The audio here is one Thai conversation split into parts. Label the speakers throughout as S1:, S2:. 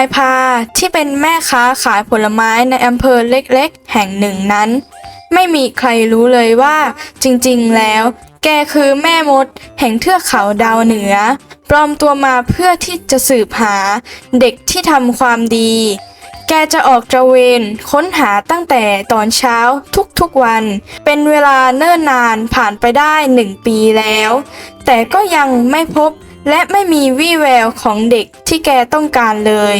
S1: ายพาที่เป็นแม่ค้าขายผลไม้ในอำเภอเล็กๆ แห่งหนึ่งนั้น ไม่มีใครรู้เลยว่า จริงๆ แล้ว แกคือแม่มด แห่งเทือกเขาดาวเหนือ ปลอมตัวมาเพื่อที่จะสืบหา เด็กที่ทำความดี แกจะออกตระเวนค้นหาตั้งแต่ตอนเช้าทุกๆวัน เป็นเวลาเนิ่นนานผ่านไปได้หนึ่งปีแล้ว แต่ก็ยังไม่พบ และไม่มีวี่แววของเด็กที่แกต้องการเลย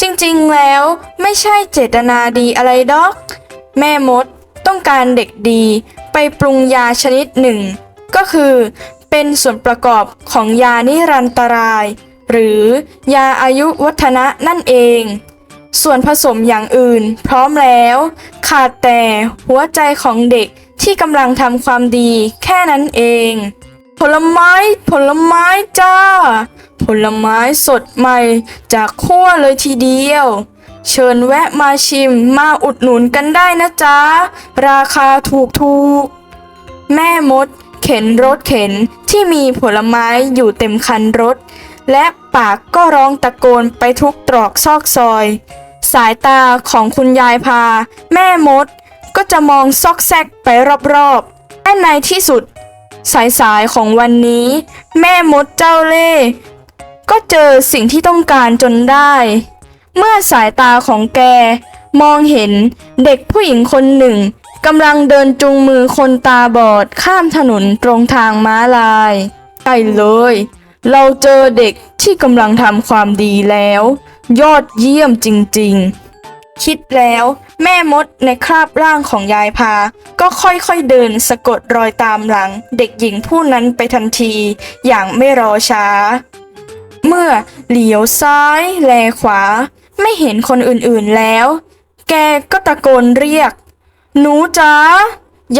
S1: จริงๆแล้วไม่ใช่เจตนาดีอะไรดอก แม่มดต้องการเด็กดีไปปรุงยาชนิดหนึ่ง ก็คือเป็นส่วนประกอบของยานิรันตราย หรือยาอายุวัฒนะนั่นเอง ส่วนผสมอย่างอื่นพร้อมแล้ว ขาดแต่หัวใจของเด็กที่กำลังทำความดีแค่นั้นเอง ผลไม้ ผลไม้จ้า ผลไม้สดใหม่จากขั้วเลยทีเดียว เชิญแวะมาชิมมาอุดหนุนกันได้นะจ๊ะ ราคาถูกถูก แม่มด เข็นรถเข็นที่มีผลไม้อยู่เต็มคันรถ และปากก็ร้องตะโกนไปทุกตรอกซอกซอย สายตาของคุณยายพา แม่มดก็จะมองซอกแซกไปรอบๆและในที่สุด สายๆของวันนี้ แม่มดเจ้าเล่ห์ก็เจอสิ่งที่ต้องการจนได้ เมื่อสายตาของแก มองเห็นเด็กผู้หญิงคนหนึ่งกำลังเดินจูงมือคนตาบอดข้ามถนนตรงทางม้าลายใช่เลย เราเจอเด็กที่กำลังทำความดีแล้ว ยอดเยี่ยมจริงๆ คิดแล้ว แม่มดในคราบร่างของยายพา ก็ค่อยๆเดินสะกดรอยตามหลัง เด็กหญิงผู้นั้นไปทันที อย่างไม่รอช้า เมื่อเหลียวซ้าย แลขวา ไม่เห็นคนอื่นๆแล้ว แกก็ตะโกนเรียก หนูจ๋า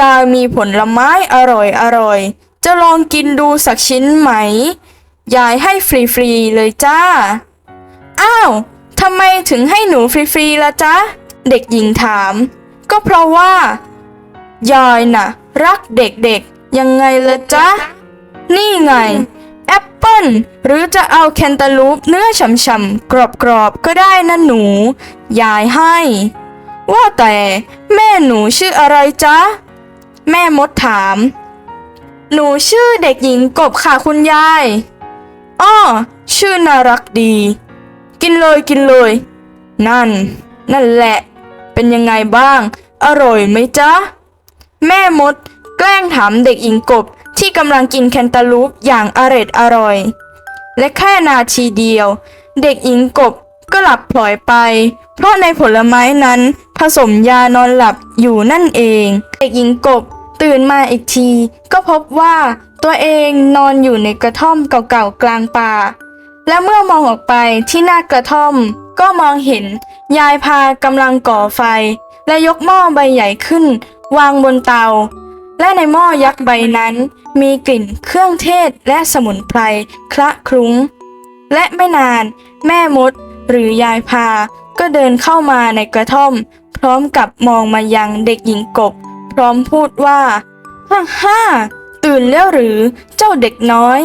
S1: ยายมีผลไม้อร่อยอร่อยๆจะลองกินดูสักชิ้นไหม ยายให้ฟรีๆเลยจ้า อ้าวทำไมถึงให้หนูฟรีๆล่ะจ๊ะ เด็กหญิงถาม ก็เพราะว่า ยายน่ะ รักเด็กๆ ยังไงละจ๊ะ นี่ไง แอปเปิ้ลหรือจะเอาแคนตาลูปเนื้อฉ่ำๆ กรอบๆ ก็ได้นะหนู ยายให้ ว่าแต่แม่หนูชื่ออะไรจ๊ะ แม่มดถาม หนูชื่อเด็กหญิงกบค่ะคุณยายอ้อชื่อน่ารักดี กินเลยกินเลย นั่น นั่นแหละ เป็นยังไงบ้าง อร่อยไหมจ๊ะ แม่มด แกล้งถามเด็กหญิงกบที่กำลังกินแคนตาลูปอย่างอร็ดอร่อย และแค่นาทีเดียว เด็กหญิงกบก็หลับพลอยไป เพราะในผลไม้นั้นผสมยานอนหลับอยู่นั่นเอง เด็กหญิงกบตื่นมาอีกที ก็พบว่าตัวเองนอนอยู่ในกระท่อมเก่าๆกลางป่า และเมื่อมองออกไปที่หน้ากระท่อม ก็มองเห็นยายพากำลังก่อไฟ และยกหม้อใบใหญ่ขึ้น วางบนเตา และในหม้อยักษ์ใบนั้น มีกลิ่นเครื่องเทศและสมุนไพรคละคลุ้ง และไม่นาน แม่มด หรือยายพาก็เดินเข้ามาในกระท่อม พร้อมกับมองมายังเด็กหญิงกบ พร้อมพูดว่าฮ่าฮ่าตื่นแล้วหรือเจ้าเด็กน้อย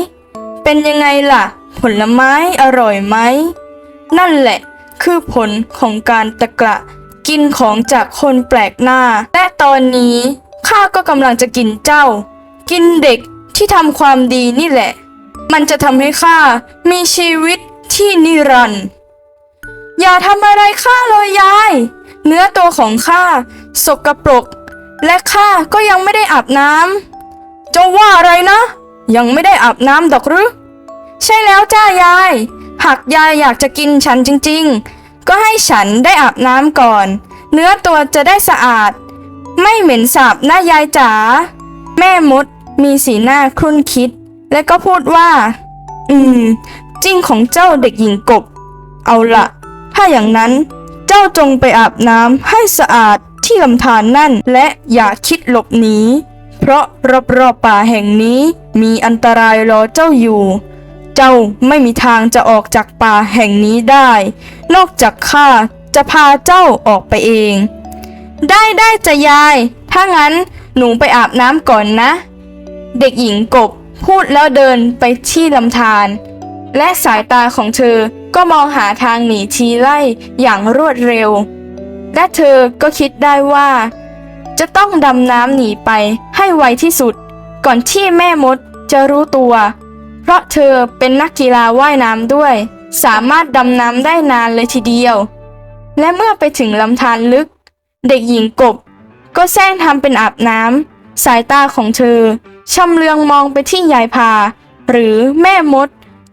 S1: เป็นยังไงล่ะ ผลไม้อร่อยไหม นั่นแหละ คือผลของการตะกระกินของจากคนแปลกหน้า และตอนนี้ข้าก็กำลังจะกินเจ้า กินเด็กที่ทำความดีนี่แหละ มันจะทำให้ข้ามีชีวิตที่นิรันดร์อย่าทำอะไรข้าเลยยาย เนื้อตัวของข้าสกปรก และข้าก็ยังไม่ได้อาบน้ำจะว่าอะไรนะ ยังไม่ได้อาบน้ำดอกหรือ ใช่แล้วจ้ายาย หากยายอยากจะกินฉันจริงๆ ก็ให้ฉันได้อาบน้ำก่อน เนื้อตัวจะได้สะอาด ไม่เหม็นสาบหนะยายจ๋า แม่มดมีสีหน้าครุ่นคิด และก็พูดว่า อืม จริงของเจ้าเด็กหญิงกบ เอาละถ้าอย่างนั้น เจ้าจงไปอาบน้ำให้สะอาดที่ลำธารนนั่น และอย่าคิดหลบหนี เพราะรอบๆป่าแห่งนี้มีอันตรายรอเจ้าอยู่ เจ้าไม่มีทางจะออกจากป่าแห่งนี้ได้ นอกจากข้าจะพาเจ้าออกไปเอง ได้ได้จะยาย ถ้างั้นหนูไปอาบน้ำก่อนนะ เด็กหญิงกบพูดแล้วเดินไปที่ลำธารและสายตาของเธอก็มองหาทางหนีทีไล่อย่างรวดเร็ว และเธอก็คิดได้ว่า จะต้องดำน้ำหนีไปให้ไวที่สุด ก่อนที่แม่มดจะรู้ตัว เพราะเธอเป็นนักกีฬาว่ายน้ำด้วย สามารถดำน้ำได้นานเลยทีเดียว และเมื่อไปถึงลำธารลึก เด็กหญิงกบ ก็แซงทำเป็นอาบน้ำสายตาของเธอชำเลืองมองไปที่ยายพา หรือแม่มด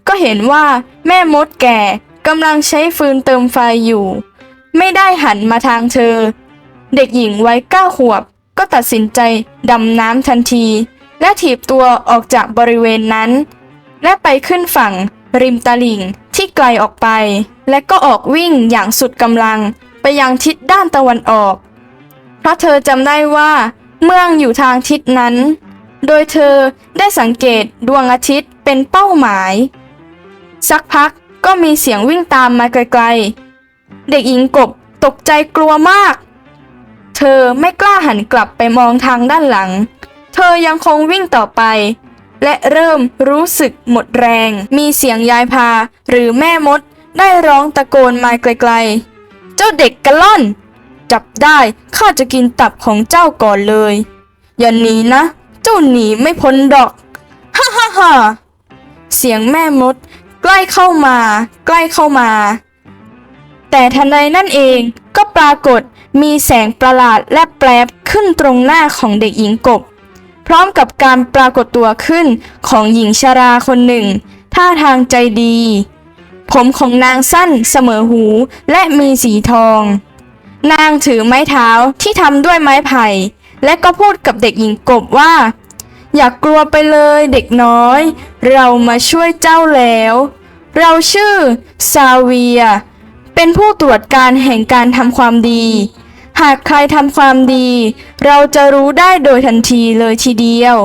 S1: ก็เห็นว่าแม่มดแก่กำลังใช้ฟืนเติมไฟอยู่ ไม่ได้หันมาทางเธอ เด็กหญิงวัยเก้าขวบ ก็ตัดสินใจดำน้ำทันที และถีบตัวออกจากบริเวณนั้น และไปขึ้นฝั่ง ริมตลิ่งที่ไกลออกไป และก็ออกวิ่งอย่างสุดกำลังไปยังทิศด้านตะวันออก เพราะเธอจำได้ว่า เมืองอยู่ทางทิศนั้น โดยเธอได้สังเกตดวงอาทิตย์เป็นเป้าหมาย สักพักก็มีเสียงวิ่งตามมาไกลๆ เด็กหญิงกบตกใจกลัวมาก เธอไม่กล้าหันกลับไปมองทางด้านหลัง เธอยังคงวิ่งต่อไป และเริ่มรู้สึกหมดแรง มีเสียงยายพา หรือแม่มด ได้ร้องตะโกนมาไกลๆ เจ้าเด็กกระล่อน จับได้ข้าจะกินตับของเจ้าก่อนเลย อย่าหนีนะ เจ้าหนีไม่พ้นดอก ฮ่าฮ่าฮ่าเสียงแม่มด ใกล้เข้ามา ใกล้เข้ามา แต่ทันใดนั่นเองก็ปรากฏมีแสงประหลาดและแปลบขึ้นตรงหน้าของเด็กหญิงกบ พร้อมกับการปรากฏตัวขึ้นของหญิงชราคนหนึ่ง ท่าทางใจดี ผมของนางสั้นเสมอหูและมีสีทอง นางถือไม้เท้าที่ทำด้วยไม้ไผ่ และก็พูดกับเด็กหญิงกบว่า อย่ากกลัวไปเลยเด็กน้อย เรามาช่วยเจ้าแล้ว เราชื่อซาเวีย เป็นผู้ตรวจการแห่งการทำความดี หากใครทำความดี เราจะรู้ได้โดยทันทีเลยทีเดียว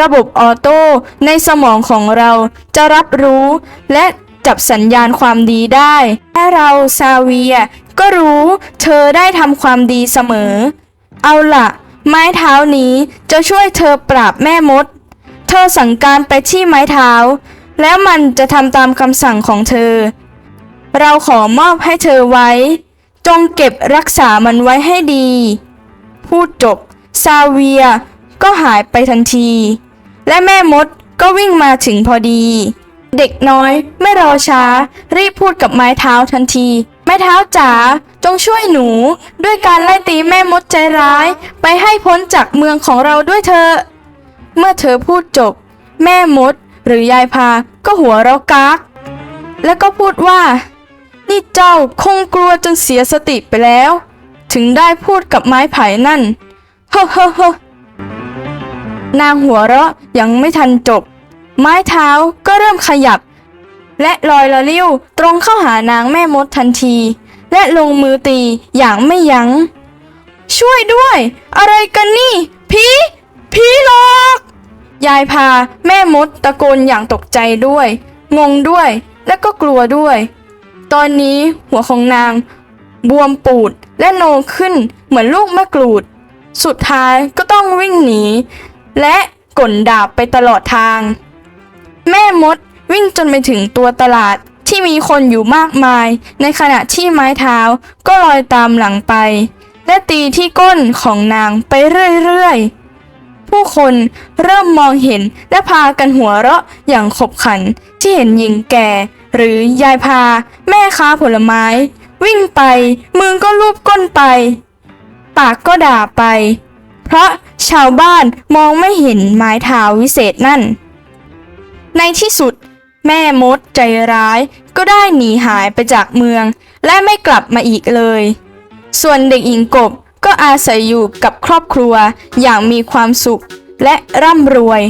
S1: ระบบออโต้ในสมองของเราจะรับรู้ และจับสัญญาณความดีได้และเราซาเวีย ก็รู้เธอได้ทำความดีเสมอ เอาล่ะไม้เท้านี้จะช่วยเธอปราบแม่มด เธอสั่งการไปที่ไม้เท้า แล้วมันจะทำตามคำสั่งของเธอ เราขอมอบให้เธอไว้ จงเก็บรักษามันไว้ให้ดี พูดจบ ซาเวียก็หายไปทันที และแม่มดก็วิ่งมาถึงพอดี เด็กน้อยไม่รอช้า รีบพูดกับไม้เท้าทันที ไม้เท้าจ๋าจงช่วยหนูด้วยการไล่ตีแม่มดใจร้าย ไปให้พ้นจากเมืองของเราด้วยเถอเมื่อเธอพูดจบ แม่มดหรือยายพาก็หัวเราะกาก แล้วก็พูดว่า นี่เจ้าคงกลัวจนเสียสติไปแล้ว ถึงได้พูดกับไม้ไผ่นั่น เฮ้อเฮ้อเฮ้อนางหัวเราะยังไม่ทันจบ ไม้เท้าก็เริ่มขยับ และลอยละลิ้วตรงเข้าหานางแม่มดทันที และลงมือตีอย่างไม่ยัง้ง ช่วยด้วย อะไรกันนี่ ผีผีหลอก ยายพาแม่มดตะโกนอย่างตกใจด้วย งงด้วยและก็กลัวด้วย ตอนนี้หัวของนาง บวมปูดและโนขึ้นเหมือนลูกมะกรูด สุดท้ายก็ต้องวิ่งหนี และก่นดาบไปตลอดทาง แม่มดวิ่งจนไปถึงตัวตลาดที่มีคนอยู่มากมาย ในขณะที่ไม้เท้าก็ลอยตามหลังไป และตีที่ก้นของนางไปเรื่อยๆ ผู้คนเริ่มมองเห็นและพากันหัวเราะอย่างขบขันที่เห็นหญิงแก่ หรือยายพา แม่ค้าผลไม้ วิ่งไป มือก็ลูบก้นไป ปากก็ด่าไป เพราะชาวบ้านมองไม่เห็นไม้เท้าวิเศษนั่น ในที่สุด แม่มดใจร้ายก็ได้หนีหายไปจากเมือง และไม่กลับมาอีกเลย ส่วนเด็กหญิงกบก็อาศัยอยู่กับครอบครัวอย่างมีความสุขและร่ำรวย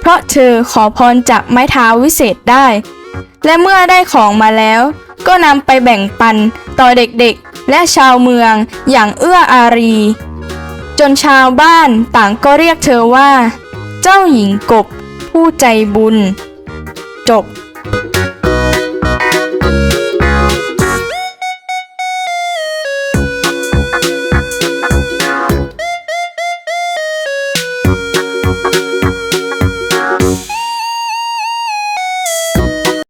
S1: เพราะเธอขอพรจากไม้เท้าวิเศษได้ และเมื่อได้ของมาแล้ว ก็นำไปแบ่งปันต่อเด็กๆ และชาวเมืองอย่างเอื้ออารี จนชาวบ้านต่างก็เรียกเธอว่า เจ้าหญิงกบผู้ใจบุญ จบ